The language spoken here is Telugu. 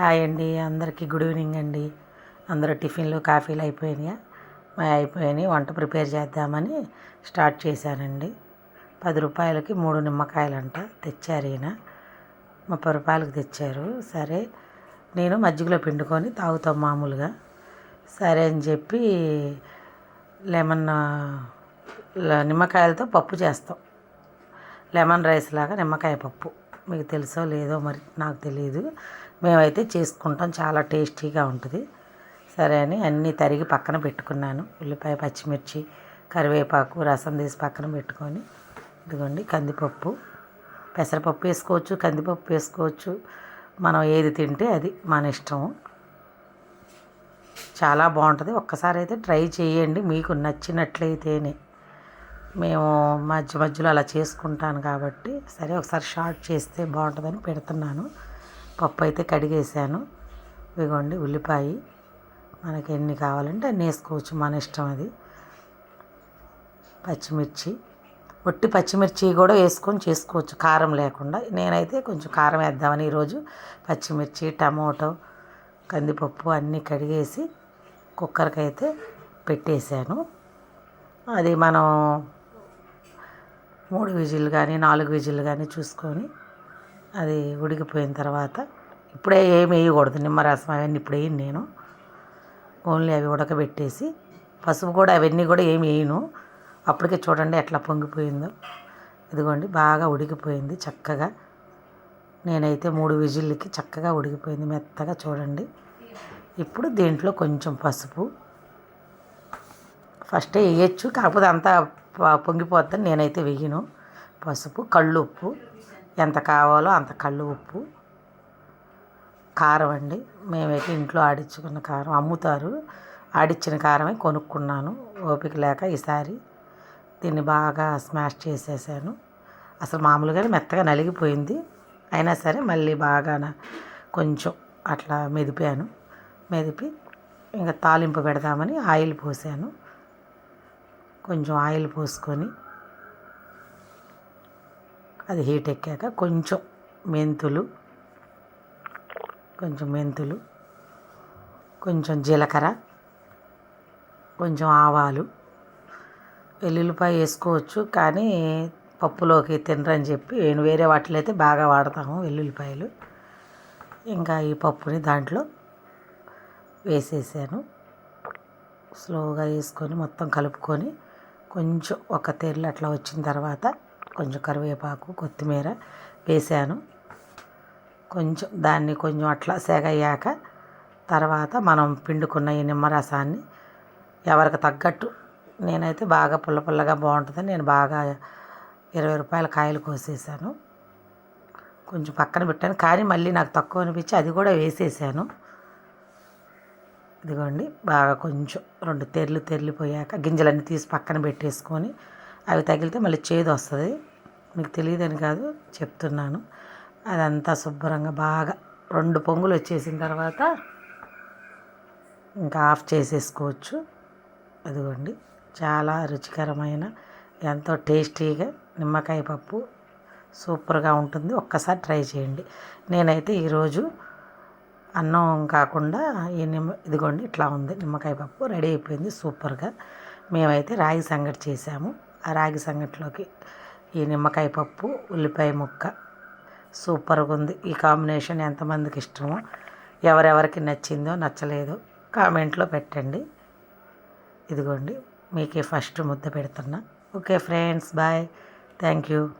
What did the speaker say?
హాయ్ అండి అందరికీ గుడ్ ఈవినింగ్ అండి. అందరూ టిఫిన్లు కాఫీలు అయిపోయినాయా? అయిపోయినాయి. వంట ప్రిపేర్ చేద్దామని స్టార్ట్ చేశానండి. పది రూపాయలకి మూడు నిమ్మకాయలంట తెచ్చారు ఈయన. ముప్పై రూపాయలకు తెచ్చారు. సరే నేను మజ్జిగలో పిండుకొని తాగుతాం మామూలుగా. సరే అని చెప్పి లెమన్ నిమ్మకాయలతో పప్పు చేస్తాం. లెమన్ రైస్ లాగా నిమ్మకాయ పప్పు. మీకు తెలుసో లేదో మరి నాకు తెలియదు మేమైతే చేసుకుంటాం. చాలా టేస్టీగా ఉంటుంది. సరే అని అన్నీ తరిగి పక్కన పెట్టుకున్నాను. ఉల్లిపాయ పచ్చిమిర్చి కరివేపాకు రసం తీసి పక్కన పెట్టుకొని ఇదిగోండి కందిపప్పు. పెసరపప్పు వేసుకోవచ్చు కందిపప్పు వేసుకోవచ్చు. మనం ఏది తింటే అది మన ఇష్టము. చాలా బాగుంటుంది. ఒక్కసారి అయితే ట్రై చేయండి. మీకు నచ్చినట్లయితేనే. మేము మధ్య మధ్యలో అలా చేసుకుంటాను కాబట్టి సరే ఒకసారి షార్ట్ చేస్తే బాగుంటుందని పెడుతున్నాను. పప్పు అయితే కడిగేసాను. ఇదిగోండి ఉల్లిపాయ. మనకి ఎన్ని కావాలంటే అన్ని వేసుకోవచ్చు. మన ఇష్టం అది. పచ్చిమిర్చి. ఒట్టి పచ్చిమిర్చి కూడా వేసుకొని చేసుకోవచ్చు. కారం లేకుండా. నేనైతే కొంచెం కారం వేద్దామని ఈరోజు పచ్చిమిర్చి టమోటో కందిపప్పు అన్నీ కడిగేసి కుక్కర్కి అయితే పెట్టేశాను. అది మనం మూడు విజిల్లు కానీ నాలుగు విజిల్లు కానీ చూసుకొని అది ఉడికిపోయిన తర్వాత ఇప్పుడే ఏమి వేయకూడదు నిమ్మరసం అవన్నీ ఇప్పుడు వేయను నేను. ఓన్లీ అవి ఉడకబెట్టేసి పసుపు కూడా అవన్నీ కూడా ఏమి వేయను. అప్పటికే చూడండి ఎట్లా పొంగిపోయిందో. ఇదిగోండి బాగా ఉడికిపోయింది చక్కగా. నేనైతే మూడు విజిల్కి చక్కగా ఉడికిపోయింది మెత్తగా చూడండి. ఇప్పుడు దీంట్లో కొంచెం పసుపు. ఫస్ట్ వేయచ్చు కాకపోతే అంతా పొంగిపోతుంది నేనైతే వెయ్యను పసుపు కళ్ళు ఉప్పు ఎంత కావాలో అంత కళ్ళు ఉప్పు. కారం అండి. మేమైతే ఇంట్లో ఆడించుకున్న కారం అమ్ముతారు. ఆడిచ్చిన కారమే కొనుక్కున్నాను. ఓపిక లేక ఈసారి దీన్ని బాగా స్మాష్ చేసేసాను. అసలు మామూలుగానే మెత్తగా నలిగిపోయింది. అయినా సరే మళ్ళీ బాగా కొంచెం అట్లా మెదిపాను. మెదిపి ఇంకా తాలింపు పెడదామని ఆయిల్ పోసాను. కొంచెం ఆయిల్ పోసుకొని అది హీట్ ఎక్కాక కొంచెం మెంతులు కొంచెం మెంతులు కొంచెం జీలకర్ర కొంచెం ఆవాలు వెల్లుల్లిపాయ వేసుకోవచ్చు కానీ పప్పులోకి తినరని చెప్పి నేను వేరే వాటిలో అయితే బాగా వాడతాము వెల్లుల్లిపాయలు. ఇంకా ఈ పప్పుని దాంట్లో వేసేసాను. స్లోగా వేసుకొని మొత్తం కలుపుకొని కొంచెం ఒక తెరలు అట్లా వచ్చిన తర్వాత కొంచెం కరివేపాకు కొత్తిమీర వేసాను. కొంచెం దాన్ని కొంచెం అట్లా సెగయ్యాక తర్వాత మనం పిండుకున్న ఈ నిమ్మరసాన్ని ఎవరికి తగ్గట్టు నేనైతే బాగా పుల్ల పుల్లగా బాగుంటుందని నేను బాగా ఇరవై రూపాయల కాయలు కోసేసాను. కొంచెం పక్కన పెట్టాను. కానీ మళ్ళీ నాకు తక్కువ అనిపించి అది కూడా వేసేసాను. ఇదిగోండి బాగా కొంచెం రెండు తెర్లు తెర్లిపోయాక గింజలన్నీ తీసి పక్కన పెట్టేసుకొని అవి తగిలితే మళ్ళీ చేదు వస్తుంది. మీకు తెలియదని కాదు చెప్తున్నాను. అదంతా శుభ్రంగా బాగా రెండు పొంగులు వచ్చేసిన తర్వాత ఇంకా ఆఫ్ చేసేసుకోవచ్చు. అదిగోండి చాలా రుచికరమైన ఎంతో టేస్టీగా నిమ్మకాయ పప్పు సూపర్గా ఉంటుంది. ఒక్కసారి ట్రై చేయండి. నేనైతే ఈరోజు అన్నం కాకుండా ఈ నిమ్మ ఇదిగోండి ఇట్లా ఉంది. నిమ్మకాయ పప్పు రెడీ అయిపోయింది సూపర్గా. మేమైతే రాగి సంగటి చేసాము. ఆ రాగి సంగటిలోకి ఈ నిమ్మకాయ పప్పు ఉల్లిపాయ ముక్క. సూపర్గా ఉంది. ఈ కాంబినేషన్ ఎంతమందికి ఇష్టమో ఎవరెవరికి నచ్చిందో నచ్చలేదో కామెంట్లో పెట్టండి. ఇదిగోండి మీకే ఫస్ట్ ముద్ద పెడుతున్నా. Okay friends bye. Thank you.